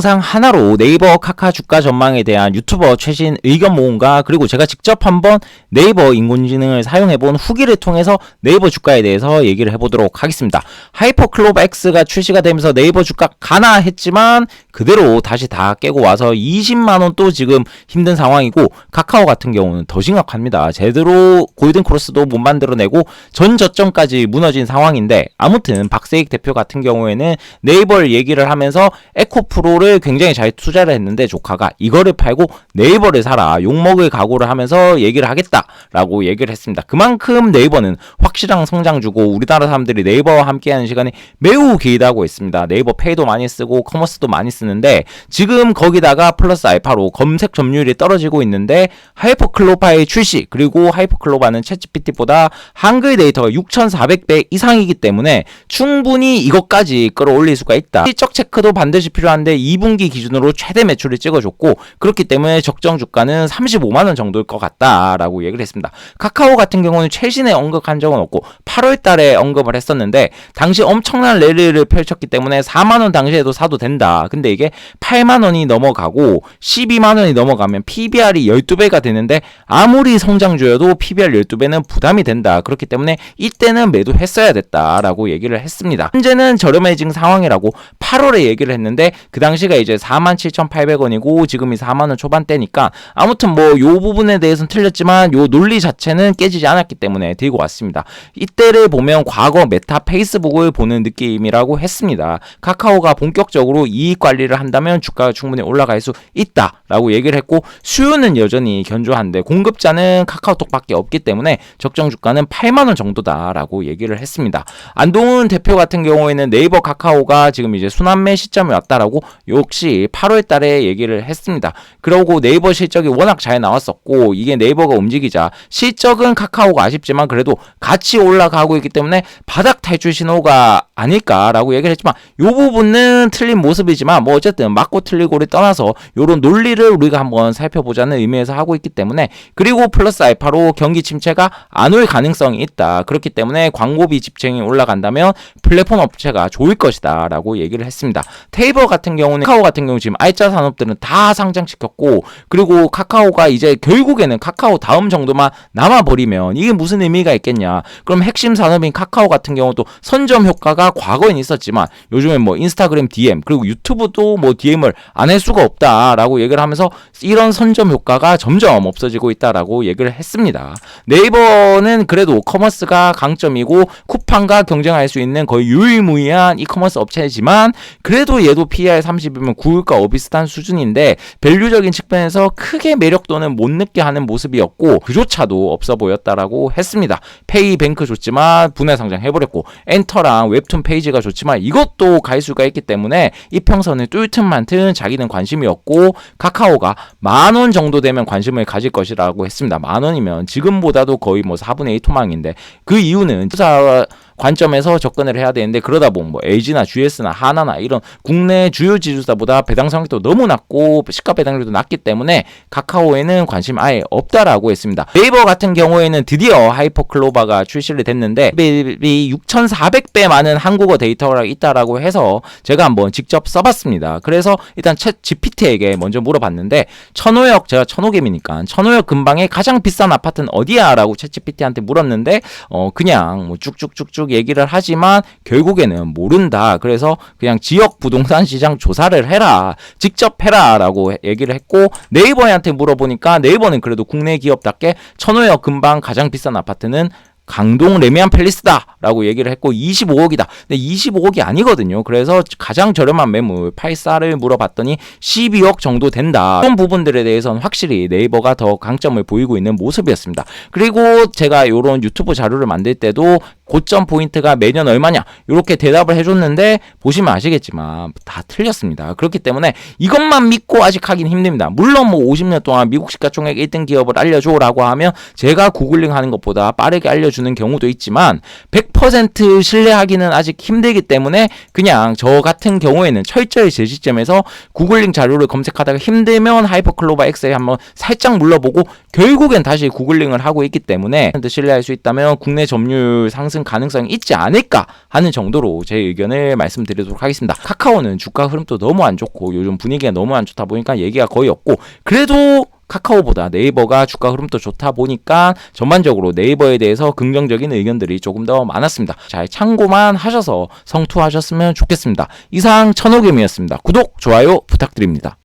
영상 하나로 네이버 카카 주가 전망에 대한 유튜버 최신 의견 모음과 그리고 제가 직접 한번 네이버 인공지능을 사용해본 후기를 통해서 네이버 주가에 대해서 얘기를 해보도록 하겠습니다. 하이퍼클로버 X가 출시가 되면서 네이버 주가 가나 했지만 그대로 다시 다 깨고 와서 20만원 또 지금 힘든 상황이고 카카오 같은 경우는 더 심각합니다. 제대로 골든 크로스도 못 만들어내고 전 저점까지 무너진 상황인데 아무튼 박세익 대표 같은 경우에는 네이버를 얘기를 하면서 에코프로를 굉장히 잘 투자를 했는데 조카가 이거를 팔고 네이버를 사라 욕먹을 각오를 하면서 얘기를 하겠다라고 얘기를 했습니다. 그만큼 네이버는 확실한 성장 주고 우리나라 사람들이 네이버와 함께하는 시간이 매우 길다고 했습니다. 네이버 페이도 많이 쓰고 커머스도 많이 쓰는데 지금 거기다가 플러스 알파로 검색 점유율이 떨어지고 있는데 하이퍼클로바의 출시 그리고 하이퍼클로바는 챗GPT보다 한글 데이터가 6,400배 이상이기 때문에 충분히 이것까지 끌어올릴 수가 있다. 실적 체크도 반드시 필요한데 2분기 기준으로 최대 매출을 찍어줬고 그렇기 때문에 적정 주가는 35만 원 정도일 것 같다라고 얘기를 했습니다. 카카오 같은 경우는 최신에 언급한 적은 없고 8월 달에 언급을 했었는데 당시 엄청난 랠리를 펼쳤기 때문에 4만 원 당시에도 사도 된다. 근데 이게 8만 원이 넘어가고 12만 원이 넘어가면 PBR이 12배가 되는데 아무리 성장주여도 PBR 12배는 부담이 된다. 그렇기 때문에 이때는 매도했어야 됐다라고 얘기를 했습니다. 현재는 저렴해진 상황이라고 8월에 얘기를 했는데 그 당시 가 이제 47,800원이고 지금이 4만 원 초반대니까 아무튼 뭐 요 부분에 대해서는 틀렸지만 요 논리 자체는 깨지지 않았기 때문에 들고 왔습니다. 이때를 보면 과거 메타 페이스북을 보는 느낌이라고 했습니다. 카카오가 본격적으로 이익 관리를 한다면 주가가 충분히 올라갈 수 있다라고 얘기를 했고 수요는 여전히 견조한데 공급자는 카카오톡밖에 없기 때문에 적정 주가는 8만 원 정도다라고 얘기를 했습니다. 안동훈 대표 같은 경우에는 네이버 카카오가 지금 이제 순환매 시점이 왔다라고 역시 8월 달에 얘기를 했습니다. 그러고 네이버 실적이 워낙 잘 나왔었고 이게 네이버가 움직이자 실적은 카카오가 아쉽지만 그래도 같이 올라가고 있기 때문에 바닥 탈출 신호가 아닐까라고 얘기를 했지만 이 부분은 틀린 모습이지만 뭐 어쨌든 맞고 틀리고를 떠나서 이런 논리를 우리가 한번 살펴보자는 의미에서 하고 있기 때문에 그리고 플러스 알파로 경기 침체가 안 올 가능성이 있다. 그렇기 때문에 광고비 집행이 올라간다면 플랫폼 업체가 좋을 것이다라고 얘기를 했습니다. 테이버 같은 경우는 카카오 같은 경우 지금 알짜 산업들은 다 상장시켰고 그리고 카카오가 이제 결국에는 카카오 다음 정도만 남아버리면 이게 무슨 의미가 있겠냐. 그럼 핵심 산업인 카카오 같은 경우도 선점 효과가 과거엔 있었지만 요즘엔 뭐 인스타그램 DM 그리고 유튜브도 뭐 DM을 안 할 수가 없다라고 얘기를 하면서 이런 선점 효과가 점점 없어지고 있다라고 얘기를 했습니다. 네이버는 그래도 커머스가 강점이고 쿠팡과 경쟁할 수 있는 거의 유일무이한 이커머스 업체지만 그래도 얘도 PER 30 이면 구글과 어비슷한 수준인데 밸류적인 측면에서 크게 매력도는 못 느끼게 하는 모습이었고 그조차도 없어 보였다라고 했습니다. 페이뱅크 좋지만 분해 상장 해버렸고 엔터랑 웹툰 페이지가 좋지만 이것도 갈 수가 있기 때문에 이평선을 뚫 틈만 튼 자기는 관심이었고 카카오가 만 원 정도 되면 관심을 가질 것이라고 했습니다. 만 원이면 지금보다도 거의 뭐 4분의 1 토막인데 그 이유는 투자 관점에서 접근을 해야 되는데 그러다 보면 뭐 LG나 GS나 하나나 이런 국내 주요 지주사보다 배당 성격도 너무 낮고 시가 배당률도 낮기 때문에 카카오에는 관심 아예 없다라고 했습니다. 네이버 같은 경우에는 드디어 하이퍼 클로바가 출시를 됐는데 6,400배 많은 한국어 데이터가 있다라고 해서 제가 한번 직접 써봤습니다. 그래서 일단 챗 GPT에게 먼저 물어봤는데 천호역 제가 천호개미니까 천호역 근방에 가장 비싼 아파트는 어디야 라고 챗 GPT한테 물었는데 어 그냥 뭐 쭉쭉쭉쭉 얘기를 하지만 결국에는 모른다. 그래서 그냥 지역 부동산 시장 조사를 해라. 직접 해라라고 얘기를 했고 네이버한테 물어보니까 네이버는 그래도 국내 기업답게 천호역 근방 가장 비싼 아파트는 강동 레미안 팰리스다라고 얘기를 했고 25억이다. 근데 25억이 아니거든요. 그래서 가장 저렴한 매물 팔사를 물어봤더니 12억 정도 된다. 이런 부분들에 대해서는 확실히 네이버가 더 강점을 보이고 있는 모습이었습니다. 그리고 제가 이런 유튜브 자료를 만들 때도 고점 포인트가 매년 얼마냐 이렇게 대답을 해줬는데 보시면 아시겠지만 다 틀렸습니다. 그렇기 때문에 이것만 믿고 아직 하긴 힘듭니다. 물론 뭐 50년 동안 미국 시가총액 1등 기업을 알려줘라고 하면 제가 구글링 하는 것보다 빠르게 알려주는 경우도 있지만 100% 신뢰하기는 아직 힘들기 때문에 그냥 저 같은 경우에는 철저히 제 시점에서 구글링 자료를 검색하다가 힘들면 하이퍼클로바 X에 한번 살짝 물러보고 결국엔 다시 구글링을 하고 있기 때문에 신뢰할 수 있다면 국내 점유율 상승 같은 가능성이 있지 않을까 하는 정도로 제 의견을 말씀드리도록 하겠습니다. 카카오는 주가 흐름도 너무 안 좋고 요즘 분위기가 너무 안 좋다 보니까 얘기가 거의 없고 그래도 카카오보다 네이버가 주가 흐름도 좋다 보니까 전반적으로 네이버에 대해서 긍정적인 의견들이 조금 더 많았습니다. 잘 참고만 하셔서 성투하셨으면 좋겠습니다. 이상 천호겸이었습니다. 구독, 좋아요 부탁드립니다.